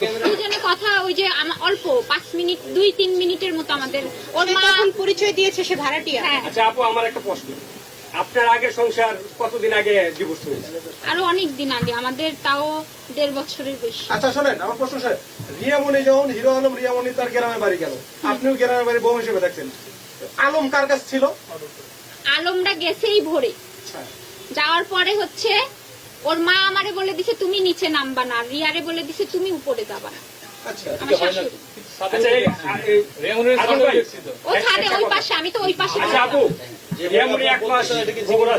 দুজনে কথা ওই যে অল্প পাঁচ মিনিট দুই তিন মিনিটের মতো আমাদের। ওর মা পরিচয় দিয়েছে সে ভাড়াটিয়া। হ্যাঁ। আচ্ছা আপু আমার একটা প্রশ্ন। আপনার আগে সংসার কতদিন আগে ডিভোর্স হয়েছে? আরও অনেক দিন আগে আমাদের তাও দেড় বছরের বেশি। আচ্ছা শোনেন আমার প্রশ্ন স্যার রিয়ামণি যখন হিরো আলম রিয়ামণি তার গ্রামে বাড়ি গেল। আপনিও গ্রামে বাড়ি বউ হিসেবে দেখছেন। আলম কার কাছে ছিল? আলমটা গেছেই ভোরে। যাওয়ার পরে হচ্ছে ওর মা আমারে বলে দিছে তুমি নিচে নামবা না। রিয়ারে বলে দিছে তুমি উপরে যাবা না। আচ্ছা আচ্ছা এই- এই- আলম ভাই, ও ছাদে ওই পাশে আমি তো ওই পাশে আচ্ছা রিয়ামণি এক মাস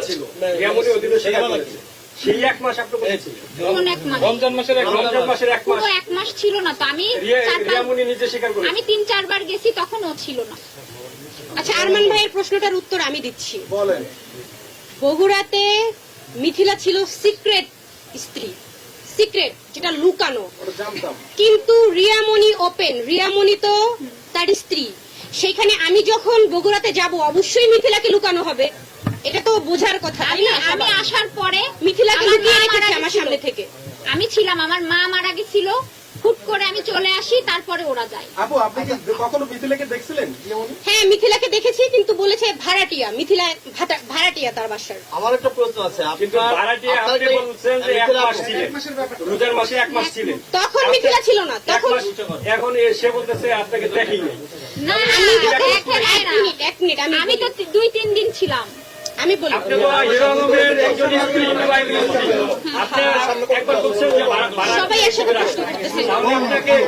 ছিল। রিয়ামণি ওদিকে স্বীকার করেছে সেই এক মাস আপনি বলেছি কোন এক মাস? রমজান মাসের রমজান মাসের এক মাস। এক মাস ছিল না তো। আমি নিজে স্বীকার আমি তিন চারবার গেছি তখন ও ছিল না। আচ্ছা আরমান ভাইয়ের প্রশ্নটার উত্তর আমি দিচ্ছি। বলেন। বগুড়াতে মিথিলা ছিল সিক্রেট স্ত্রী। সিক্রেট যেটা লুকানো। কিন্তু রিয়ামণি ওপেন রিয়ামণি তো তার স্ত্রী। সেখানে আমি যখন বগুড়াতে যাব অবশ্যই মিথিলাকে লুকানো হবে। এটা তো বোঝার কথা তাই আমি না? আমি আসার পরে মিথিলাকে আমার লুকিয়ে রেখেছে আমার সামনে থেকে। আমি ছিলাম আমার মা মারা গেছিল। হুট করে আমি চলে আসি তারপরে ওরা যায়। আপু আপনি কি কখনো মিথিলাকে হ্যাঁ মিথিলাকে দেখেছি কিন্তু বলেছে ভাড়াটিয়া মিথিলা ভাড়াটিয়া তার বাসার। আমার একটা প্রশ্ন আছে কিন্তু আপনার ভাড়াটিয়া আপনার আপনি যে- বলছেন যে এক মিথিলা মাস আপু, ছিলেন। রোজার মাসে এক মাস ছিলেন। তখন মিথিলা ছিল না তখন এখন সে বলতেছে আপনাকে দেখিনি। না আমি তো দুই তিন দিন ছিলাম। আমি বলি। আপনি তো আমার একটা-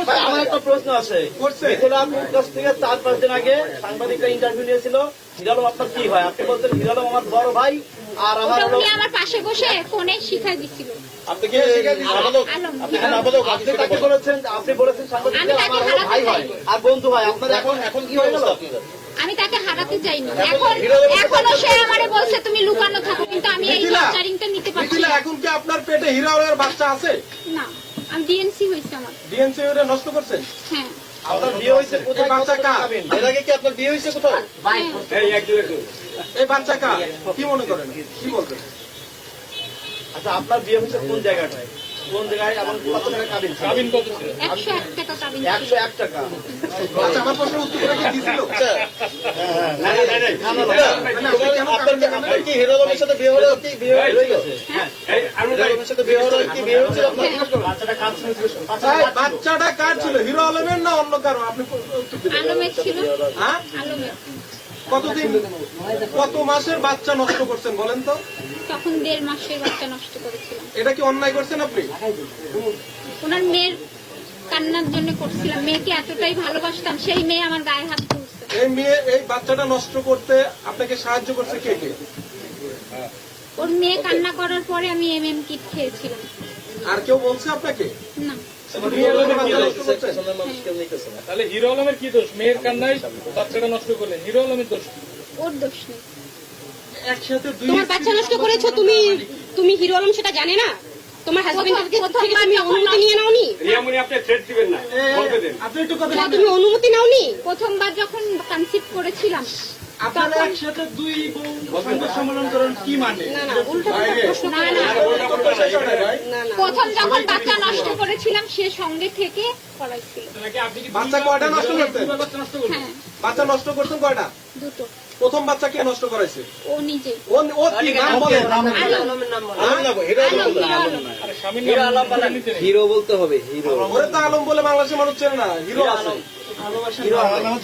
ভাই, আমার একটা প্রশ্ন আছে করছে? মিথিলা আপুর কাছ থেকে চার পাঁচ দিন আগে সাংবাদিকরা ইন্টারভিউ নিয়েছিল হিরালম আপনার কি হয় আপনি বলছেন হিরালম আমার বড় ভাই আর আমার পাশে বসে ফোনে শিখাই আপনি কি আপনি বলেছেন আপনি ভাই হয়। আর বন্ধু হয় আপনার এখন এখন কি হয়ে গেল আমি তাকে হারাতে চাইনি। এখন এখনও সে আমারে বলছে তুমি লুকানো থাকো। কিন্তু আমি এই টর্চারিংটা নিতে পারছি না। এখন কি আপনার পেটে হিরো আলমের বাচ্চা আছে? না আমি ডিএনসি হয়েছে আমার। ডিএনসি ওটা নষ্ট করছেন? হ্যাঁ। আপনার বিয়ে হয়েছে? কোথায় বাচ্চা কার? এর আগে কি আপনার বিয়ে হয়েছে কোথাও? হ্যাঁ। এই একজন একজন এই বাচ্চা কার? কি মনে করেন? কি বলবেন? আচ্ছা আপনার বিয়ে হয়েছে কোন জায়গাটায়? কোন জায়গায় এবং কত টাকা কাবিন কাবিন কত ছিল একশো এক টাকা কাবিন একশো এক টাকা আচ্ছা আমার প্রশ্নের উত্তর কি দিছিল না, না, না, না, না, না, তোমার- আপনার কি- হিরো আলমের সাথে বিয়ে হলে কি বিয়ে হয়ে গেছে এই আলম আলমের সাথে বিয়ে হলে কি বিয়ে হয়েছিল আপনার ভাই, বাচ্চাটা কার ছিল হিরো আলমের না অন্য কারও আপনি আলমের ছিল হ্যাঁ আলমের কতদিন? কত মাসের বাচ্চা নষ্ট করছেন বলেন তো? তখন দেড় মাসের বাচ্চা নষ্ট করেছিলাম। এটা কি অন্যায় করছেন আপনি? ওনার মেয়ের কান্নার জন্য করছিলাম। মেয়েকে এতটাই ভালোবাসতাম সেই মেয়ে আমার গায়ে হাত তুলছে। এই মেয়ে এই বাচ্চাটা নষ্ট করতে আপনাকে সাহায্য করছে কে কে? ওর মেয়ে কান্না করার পরে আমি এম এম কিট খেয়েছিলাম। আর কেউ বলছে আপনাকে? না। করছেন? তাহলে হিরো আলমের কি দোষ? মেয়ের কান্নায় বাচ্চাটা নষ্ট করলেন হিরো আলমের দোষ ওর দোষ নেই। একসাথে তোমার বাচ্চা নষ্ট করেছ তুমি তুমি হিরো আলম সেটা জানে না? তোমার থেকে তুমি অনুমতি নিয়ে নাওনি? আপনি থ্রেট দিবেন না। বলতে দেন। আপনি একটু কথা তুমি অনুমতি নাওনি? প্রথমবার যখন কনসিভ করেছিলাম আপনারা একসাথে দুই সংবাদ সম্মেলন করেন কি মানে? হয় প্রথম যখন বাচ্চা নষ্ট করেছিলাম সে সঙ্গে থেকে করাইছিল বাচ্চা কয়টা নষ্ট করতেন? হ্যাঁ। বাচ্চা নষ্ট করতেন কয়টা? দুটো। প্রথম বাচ্চা কে নষ্ট করাইছে? ও নিজে। ও ও কি নাম বলেন? আলম আলম না গো, হিরো বলতে হবে। নাম। হিরো বলতে হবে। হিরো ওরে তো আলম বলে বাংলাদেশের মানুষ চেনে না হিরো আছে। হিরো আলম।